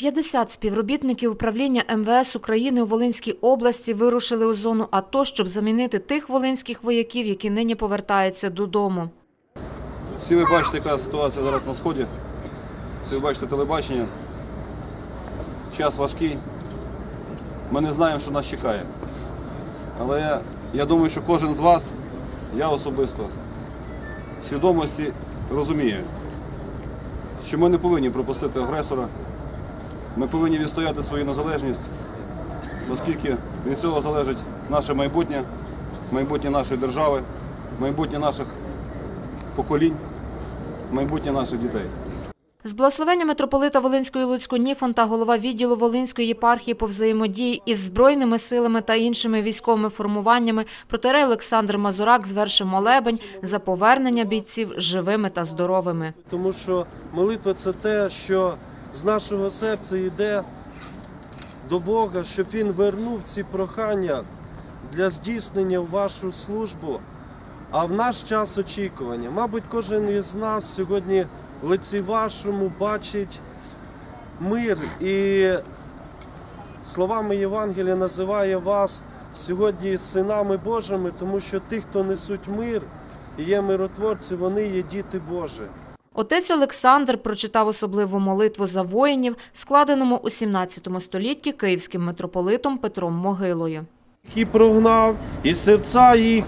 50 співробітників управління МВС України у Волинській області вирушили у зону АТО, щоб замінити тих волинських вояків, які нині повертаються додому. Всі ви бачите, яка ситуація зараз на сході. Всі ви бачите телебачення. Час важкий. Ми не знаємо, що нас чекає. Але я, думаю, що кожен з вас, я особисто, свідомості розуміє, що ми не повинні пропустити агресора. Ми повинні відстояти свою незалежність, оскільки від цього залежить наше майбутнє, майбутнє нашої держави, майбутнє наших поколінь, майбутнє наших дітей. З благословення митрополита Волинської Луцького Ніфонта, голова відділу Волинської єпархії по взаємодії із збройними силами та іншими військовими формуваннями протерей Олександр Мазурак звершив молебень за повернення бійців живими та здоровими. Тому що молитва це те, що з нашого серця йде до Бога, щоб Він вернув ці прохання для здійснення в вашу службу. А в наш час очікування, мабуть, кожен із нас сьогодні в лиці вашому бачить мир і словами Євангелія називає вас сьогодні синами Божими, тому що ті, хто несуть мир і є миротворці, вони є діти Божі. Отець Олександр прочитав особливу молитву за воїнів, складеному у 17 столітті київським митрополитом Петром Могилою. і прогнав, і серця їх,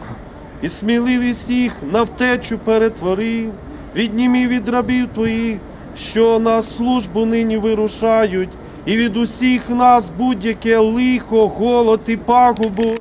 і сміливість їх на втечу перетворив, віднімів від рабів твоїх, що на службу нині вирушають, і від усіх нас будь-яке лихо, голод і пагубу.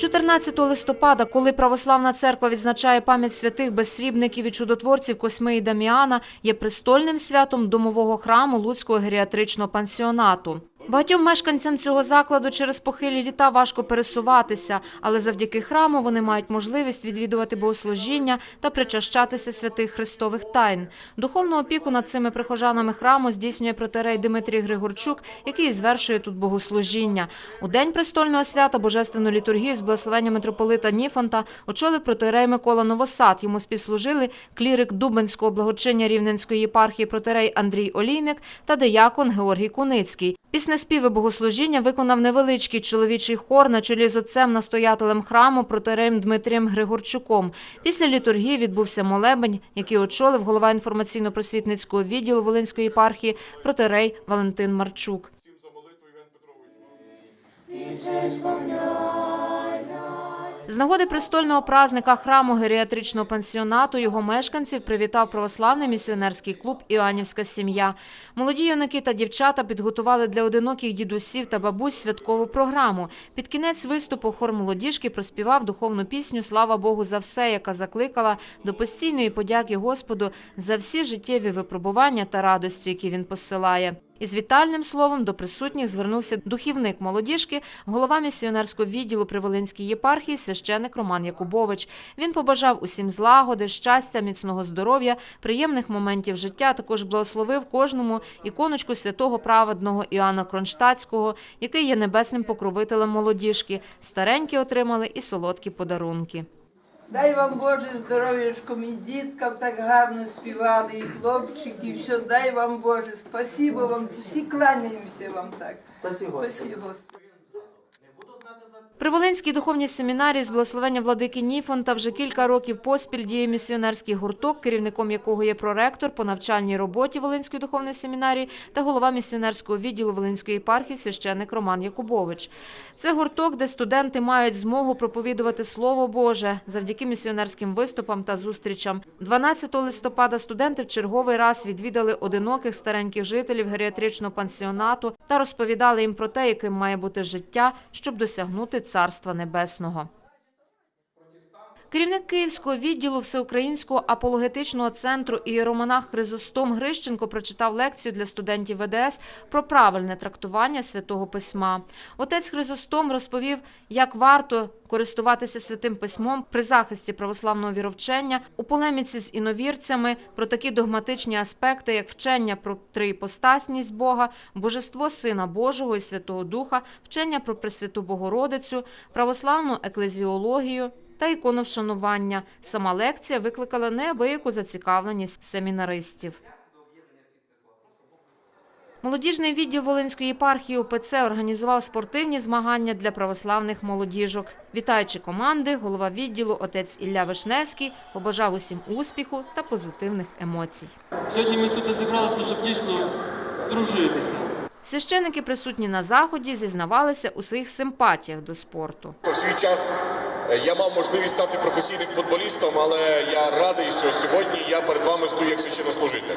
14 листопада, коли православна церква відзначає пам'ять святих безсрібників і чудотворців Косми і Даміана, є престольним святом домового храму Луцького геріатричного пансіонату. Багатьом мешканцям цього закладу через похилі літа важко пересуватися, але завдяки храму вони мають можливість відвідувати богослужіння та причащатися святих христових тайн. Духовну опіку над цими прихожанами храму здійснює протерей Дмитрій Григорчук, який звершує тут богослужіння. У день престольного свята божественну літургію з благословення митрополита Ніфонта очолив протерей Микола Новосад. Йому співслужили клірик Дубенського благочиння Рівненської єпархії протерей Андрій Олійник та деякон Георгій Куницький. Після співи богослужіння виконав невеличкий чоловічий хор на чолі з отцем настоятелем храму протереєм Дмитрієм Григорчуком. Після літургії відбувся молебень, який очолив голова інформаційно-просвітницького відділу Волинської єпархії протерей Валентин Марчук. З нагоди престольного празника храму геріатричного пансіонату його мешканців привітав православний місіонерський клуб Іоаннівська сім'я. Молоді юнаки та дівчата підготували для одиноких дідусів та бабусь святкову програму. Під кінець виступу хор молодіжки проспівав духовну пісню Слава Богу за все, яка закликала до постійної подяки Господу за всі життєві випробування та радості, які він посилає. Із вітальним словом до присутніх звернувся духівник молодіжки, голова місіонерського відділу при Волинській єпархії, священик Роман Якубович. Він побажав усім злагоди, щастя, міцного здоров'я, приємних моментів життя. Також благословив кожному іконочку святого праведного Іоанна Кронштадтського, який є небесним покровителем молодіжки. Старенькі отримали і солодкі подарунки. Дай вам Боже здоров'ячком і діткам так гарно співали, і хлопчики, і все, дай вам Боже, спасибо вам, всі кланяємося вам так. Спасибо, Господи. Спасибо, При Волинській духовній семінарії з благословення владики Ніфонта вже кілька років поспіль діє місіонерський гурток, керівником якого є проректор по навчальній роботі Волинської духовної семінарії та голова місіонерського відділу Волинської єпархії священник Роман Якубович. Це гурток, де студенти мають змогу проповідувати Слово Боже завдяки місіонерським виступам та зустрічам. 12 листопада студенти в черговий раз відвідали одиноких стареньких жителів геріатричного пансіонату та розповідали їм про те, яким має бути життя, щоб досягнути Царства Небесного. Керівник Київського відділу Всеукраїнського апологетичного центру ієромонах Хризостом Грищенко прочитав лекцію для студентів ВДС про правильне трактування святого письма. Отець Хризостом розповів, як варто користуватися святим письмом при захисті православного віровчення у полеміці з іновірцями про такі догматичні аспекти, як вчення про триіпостасність Бога, божество Сина Божого і Святого Духа, вчення про Пресвяту Богородицю, православну еклезіологію та іконовшанування. Сама лекція викликала неабияку зацікавленість семінаристів. Молодіжний відділ Волинської єпархії УПЦ організував спортивні змагання для православних молодіжок. Вітаючи команди, голова відділу отець Ілля Вишневський побажав усім успіху та позитивних емоцій. Сьогодні ми тут зібралися, щоб дійсно здружитися. Священники, присутні на заході, зізнавалися у своїх симпатіях до спорту. В свій час я мав можливість стати професійним футболістом, але я радий, що сьогодні я перед вами стою як священнослужитель.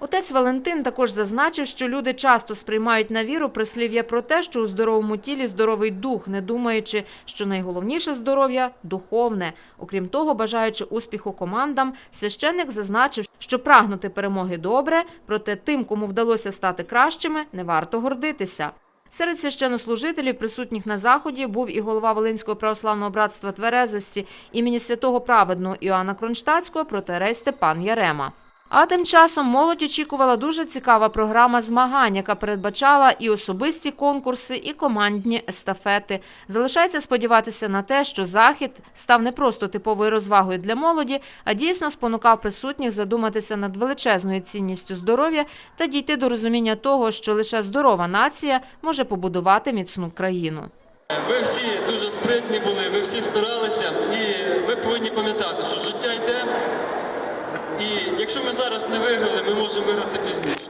Отець Валентин також зазначив, що люди часто сприймають на віру прислів'я про те, що у здоровому тілі здоровий дух, не думаючи, що найголовніше здоров'я духовне. Окрім того, бажаючи успіху командам, священник зазначив, що прагнути перемоги добре, проте тим, кому вдалося стати кращими, не варто гордитися. Серед священнослужителів, присутніх на заході, був і голова Волинського православного братства Тверезості імені святого праведного Іоанна Кронштадтського протерей Степан Ярема. А тим часом молодь очікувала дуже цікава програма змагань, яка передбачала і особисті конкурси, і командні естафети. Залишається сподіватися на те, що захід став не просто типовою розвагою для молоді, а дійсно спонукав присутніх задуматися над величезною цінністю здоров'я та дійти до розуміння того, що лише здорова нація може побудувати міцну країну. Ви всі дуже спритні були, ви всі старалися, і ви повинні пам'ятати, що життя йде. І якщо ми зараз не виграли, ми можемо виграти пізніше.